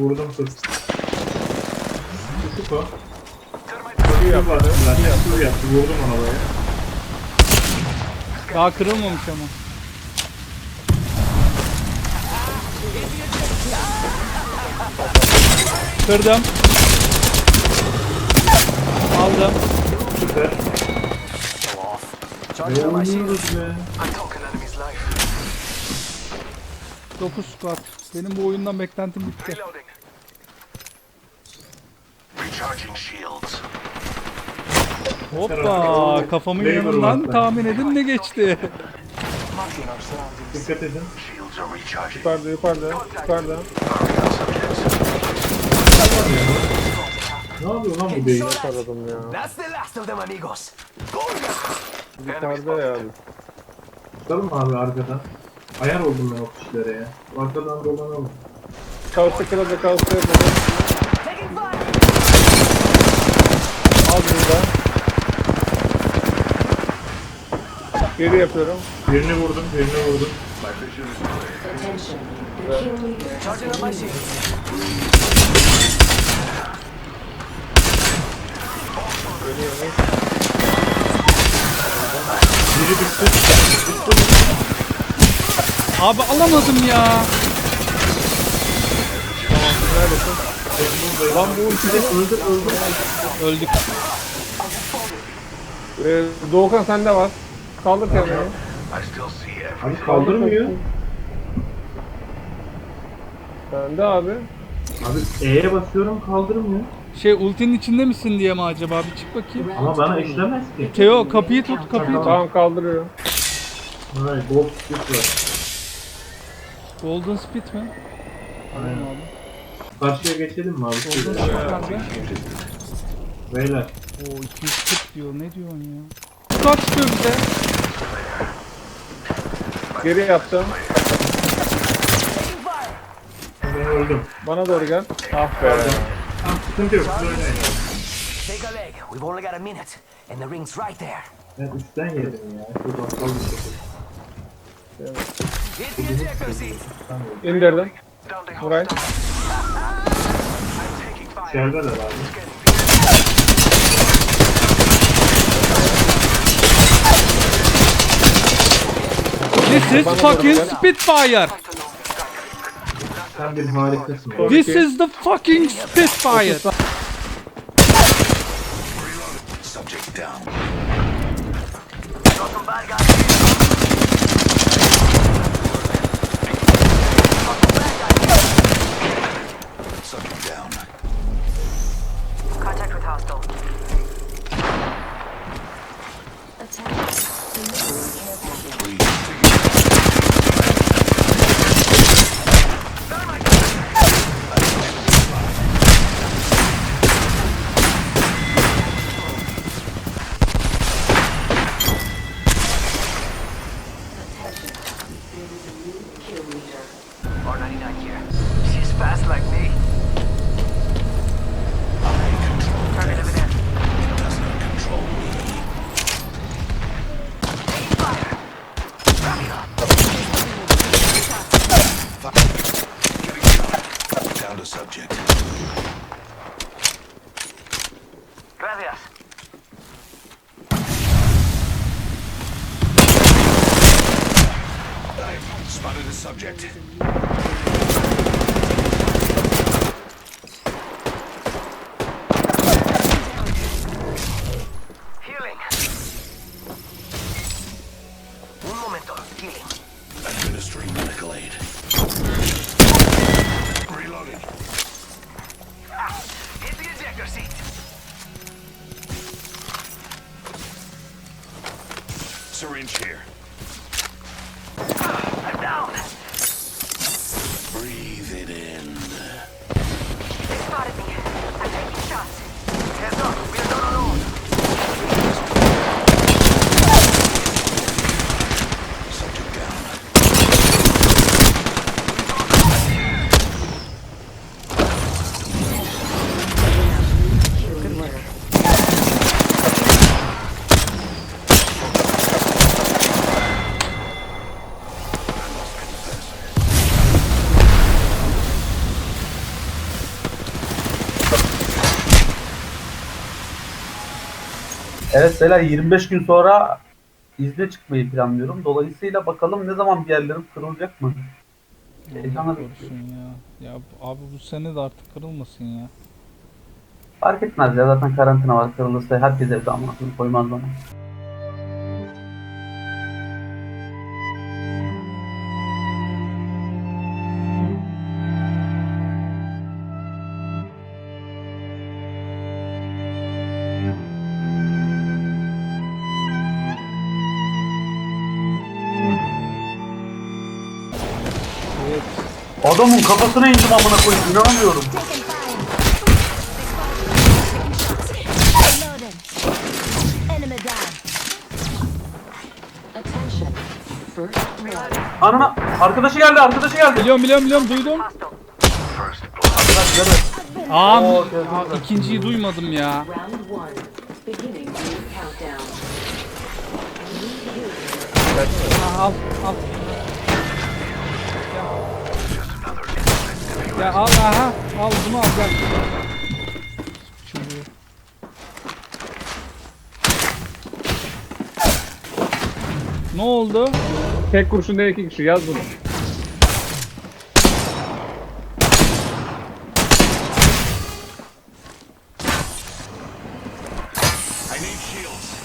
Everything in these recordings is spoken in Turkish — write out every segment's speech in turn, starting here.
Vurdum kız. Küçük o. Bir yaptı. su yaptı. Vurdum ona böyle. Daha kırılmamış ama. Kırdım. Aldım. Süper. Ne oynuyoruz be? I took an enemy's life. 9 squad. Benim bu oyundan beklentim bitti. Hoppa kafamın yanından tahmin edin ne geçti. Dikkat edin. Yukarıda yukarıda yukarıda. Ne yapıyor lan bu beyin? Aradım ya. That's the last of them, amigos. Yukarıda yani. Tutalım mı abi arkadan? Ayar oldum ben o kişilere ya. Arkadan dolanalım. Kalsa kırıldı kalsa yapalım. Taking fire. Al bunu da. Geri yapıyorum. Birini vurdum, birini vurdum. Biri düştü. Abi alamadım ya. Lan bu ulti. Öldür, öldür. Öldük. Ee, Doğukan sende var. Kaldır every. Abi kaldırmıyor. Sende abi. Abi E'ye basıyorum kaldırmıyor. Şey ultinin içinde misin diye mi acaba? Bir çık bakayım. Ama bana işlemez ki. Teo kapıyı tut kapıyı tut. Tamam kaldırıyorum. Hayır, gold stick var. Golden Spit mi? Aynen. Abi. Karşıya geçelim mi abi? Golden Spit nerede? Beyler. Oo 240 diyor. Ne diyorsun ya? Kaç çıkıyor bize? Geri yaptım. Ben öldüm. Bana doğru gel. Ah be. Tamam sıkıntı yok. siz oynayın. Take a leg. We've only got a minute. And the ring's right there. Ben üstten yedim ya. Çok aptal bir şey. Hit the ejector seat. İndirdim. Down the Burayı. I'm taking fire. İçerideler abi. This is fucking Spitfire. This is the fucking Spitfire. Subject down. Got some bad guys. Spotted a subject. Evet beyler 25 gün sonra izne çıkmayı planlıyorum. Dolayısıyla bakalım ne zaman bir yerlerim kırılacak mı? Heyecanla bekliyorum. ya. Ya abi bu sene de artık kırılmasın ya. Fark etmez ya zaten karantina var. Kırılırsa herkes evde koyayım, koymaz bana. Adamın kafasına indim amına koyayım inanamıyorum. Anana arkadaşı geldi arkadaşı geldi. Biliyorum biliyorum biliyorum duydum. Arkadaş geldi. Aa, Oo, aa, ikinciyi duymadım ya. Aa, al al. Ya. Al aha al bunu al gel. Çocuğu. Ne oldu? Tek kurşunda iki kişi yaz bunu. I need shields.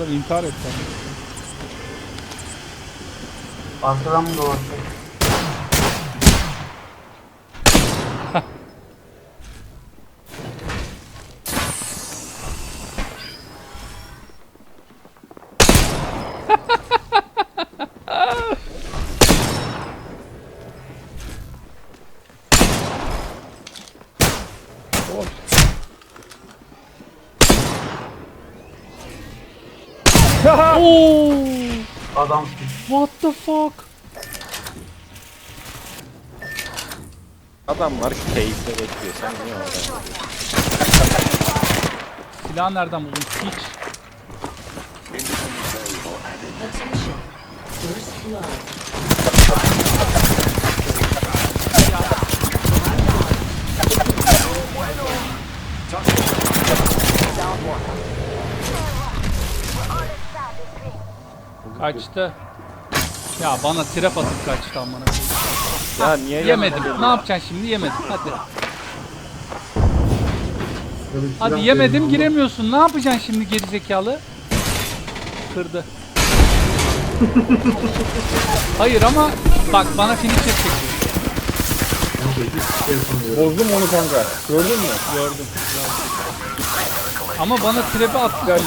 Adam intihar etti. Arkadan mı dolaşıyor? Oo! Adamsın. What the fuck? Adamlar keyifle bekliyor. Sen niye orada? Silah nereden buldun? Hiç. Attention. First blood. Kaçtı. Ya bana trap atıp kaçtı amına koyayım. Ya niye Yemedim. Ne yapacaksın şimdi? Yemedim. Hadi. Hadi yemedim giremiyorsun. Ne yapacaksın şimdi gerizekalı? Kırdı. Hayır ama bak bana şey yapamıyorum. Bozdum onu kanka. Gördün mü? Gördüm. Ama bana trap'i attı Gel.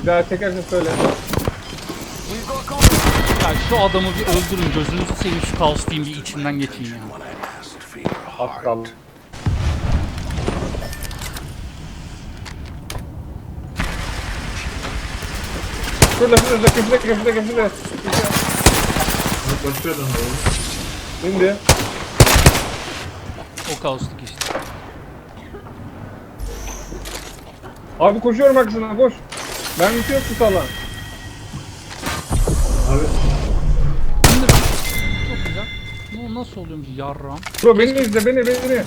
Bir daha çekersen söyle. Ya şu adamı bir öldürün. Gözünüzü seveyim şu kaos diyeyim bir içinden geçeyim ya. Aptal. Şurada şurada köşede köşede köşede. Oldu. Şimdi. O kaostik işte. Abi koşuyorum aksine koş. Ben bir şey yok tutarlan. Abi Şimdi çok güzel. Ne nasıl oluyormuş yarram? Bro beni izle beni beni.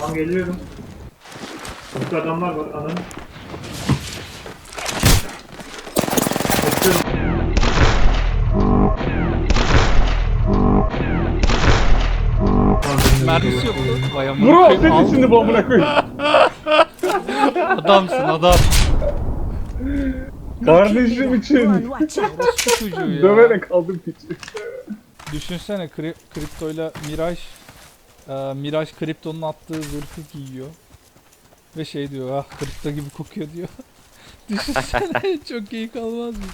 tam geliyorum. Burada adamlar var ananı. Kaçıyorum. Mermisi yoktu. Vay amına Bro al. şimdi bu amına koyayım. Adamsın adam. Kardeşim için. Orospu çocuğu ya. Döverek aldım piçi. Düşünsene kri kriptoyla Miraj e, Miraj kriptonun attığı zırhı giyiyor. Ve şey diyor ah kripto gibi kokuyor diyor. Düşünsene çok iyi kalmaz mı?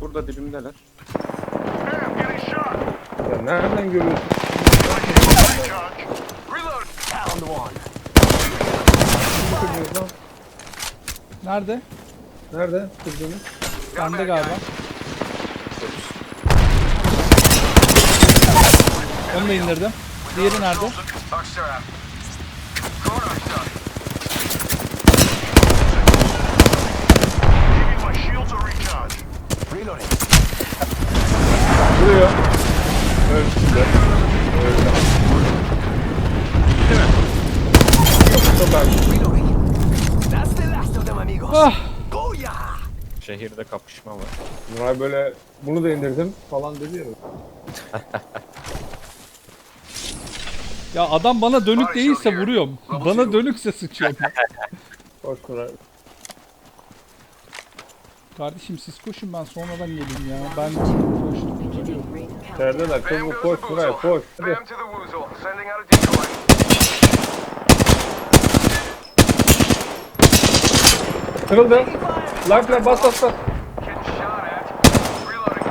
Burada dibimdeler. Ya nereden görüyorsun? Kırdınız lan. Nerede? Nerede kırdınız? Bende galiba. Onu da indirdim. Diğeri nerede? Vuruyor. Öl şimdi. Öldü. Değil mi? Çok, çok Ah! Go ya! Şehirde kapışma var. Nuray böyle bunu da indirdim falan dedi ya. Ya adam bana dönük değilse vuruyorum. Bana dönükse sıçıyorum. Koş Nuray. Kardeşim siz koşun ben sonradan geleyim ya. Ben koştum. İçerideler çabuk koş Nuray koş. Hadi. Kırıldı. Lifeline bas bas bas. Reloading.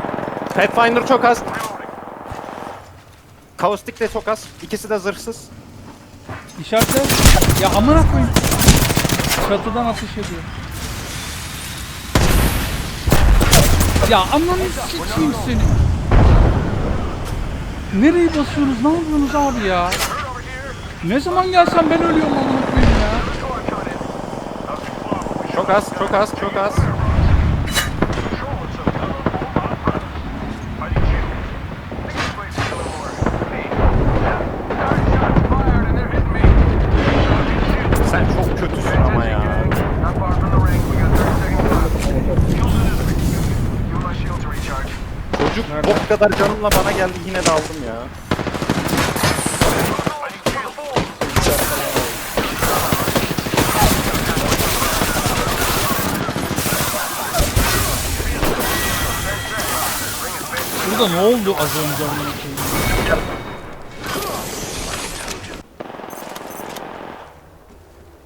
Pathfinder çok az. Kaustik de çok az. İkisi de zırhsız. İşaretle. Ya amına koyayım. Çatıdan atış ediyor. Ya ananı sikeyim seni. Nereye basıyorsunuz? Ne yapıyorsunuz abi ya? Ne zaman gelsem ben ölüyorum amına. Çok az, çok az, çok az. Sen çok kötüsün ama ya. Not far from the ring. We got 30 seconds left. Give my shield to recharge. Çocuk bok kadar canımla bana geldi yine de aldım ya. Burada ne oldu az önce?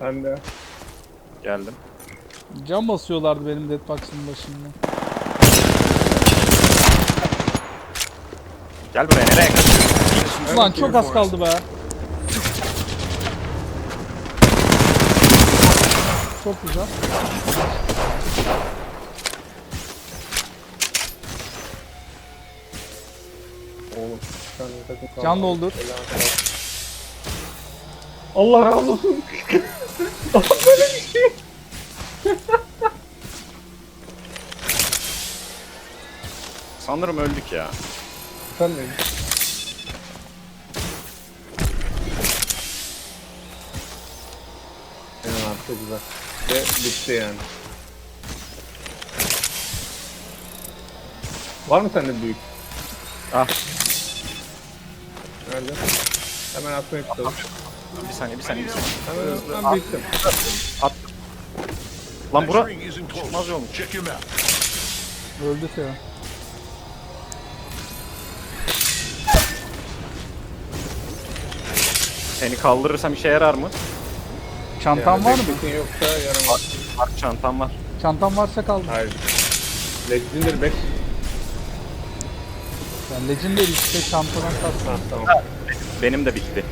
Ben de. Geldim. Cam basıyorlardı benim Deadbox'ın başında. Gel buraya nereye kaçıyorsun? Ulan çok az kaldı be. Çok güzel. Oğlum. Sen de takım kaldı. Can doldur. Allah razı olsun. Sanırım öldük ya. Sen de. Abi çok güzel. Ve bitti yani. Var mı sende büyük? Ah. Nerede? Hemen atmaya tutalım. Bir saniye bir saniye bir saniye. Hemen ben bittim. Lan bura çıkmaz yolmuş. Öldü Teo. Seni kaldırırsam işe yarar mı? Çantan var mı? Bekletin yoksa yaramaz. Var çantam var. Çantan varsa kaldı. Hayır. Legendary 5. Yani Legendary işte kaldı. Ha tamam. Benim de bitti.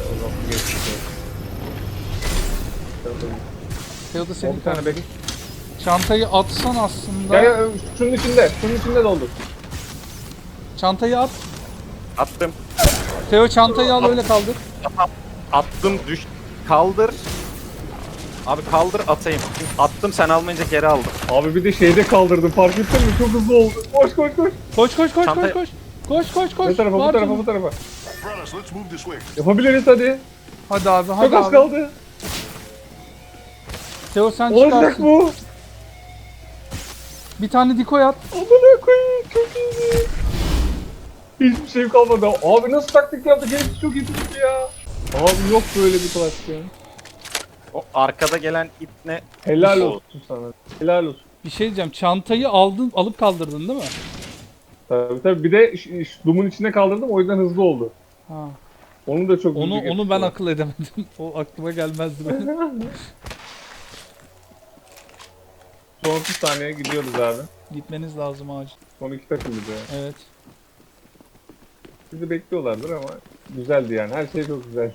O zaman geçtik. Teo da Bir senin tane bek. Çantayı atsan aslında. Ya, ya şunun içinde. Şunun içinde doldur. Çantayı at. Attım. Teo çantayı al öyle kaldır. Attım düş. Kaldır. Abi kaldır atayım. Attım sen almayınca geri aldım. Abi bir de şeyde kaldırdım fark ettin mi? Çok hızlı oldu. Koş koş koş. Koş koş koş Çantayı- koş koş. Koş koş koş. Bu tarafa bu Var tarafa canım. bu tarafa. Brothers, let's move this way. Yapabiliriz hadi. Hadi abi hadi Çok az abi. kaldı. Teo sen Olacak çıkarsın. bu. Bir tane dikoy at. Amına koyayım çok iyi. Hiçbir şey kalmadı. Abi nasıl taktik yaptık? Hepsi çok iyi tuttu ya. Abi yok böyle bir klasik ya. O arkada gelen ip ne? Helal Oo. olsun sana. Helal olsun. Bir şey diyeceğim. Çantayı aldın, alıp kaldırdın değil mi? Tabii tabii bir de ş- ş- Doom'un içine kaldırdım o yüzden hızlı oldu. Ha. Onu da çok Onu hızlı onu ben akıl edemedim. o aklıma gelmezdi benim. Son 30 saniye gidiyoruz abi. Gitmeniz lazım acil. Son iki takımız ya. Evet. Bizi bekliyorlardır ama güzeldi yani. Her şey çok güzel.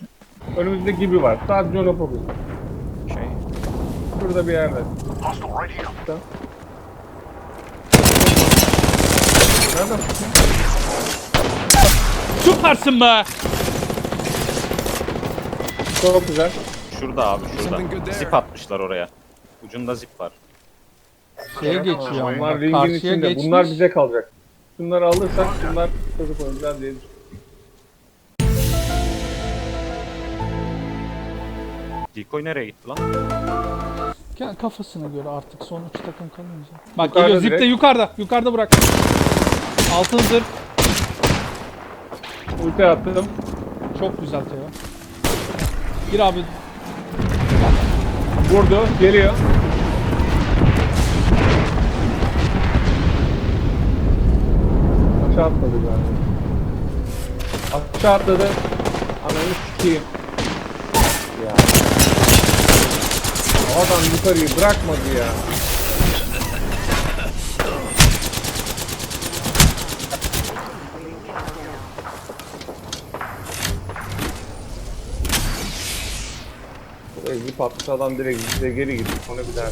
Önümüzde gibi var. Sadece ona fokus. Şurada bir yerde. Nereden tutuyor? Süpersin be! Çok güzel. Şurada abi şurada. Zip atmışlar oraya. Ucunda zip var. Şeye geçiyor. Bunlar ringin Karşıya içinde. geçmiş. Bunlar bize kalacak. Bunları alırsak bunlar çocuk oyuncağı diye Decoy nereye gitti lan? Kendi kafasına göre artık son üç takım kalınca. Bak Yukarıda geliyor zip de direkt. yukarıda. Yukarıda bırak. Altın zırh. Ulti attım. Çok güzel Teo. Gir abi. Vurdu. Geliyor. Aşağı atladı galiba. Aşağı atladı. Ananı sikeyim. Ya. O Adam yukarıyı bırakmadı ya. Bu Ezgi patmış adam direkt bize geri gitti. Sonra bir daha.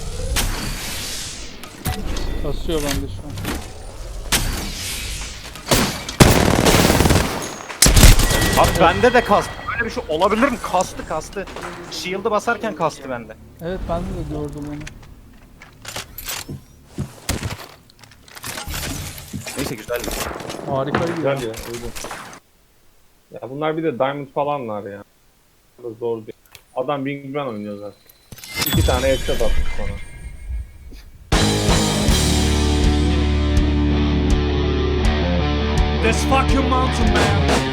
Kasıyor bende şu an. Abi bende de kastı. Böyle bir şey olabilir mi? Kastı kastı. Shield'ı basarken kastı bende. Evet ben de gördüm onu. Neyse güzel. Harikaydı ya. Güzel ya. Uygun. Ya bunlar bir de diamond falanlar ya. Bu da zor değil. Adam Wingman oynuyor zaten. İki tane headshot atmış bana. This fucking mountain man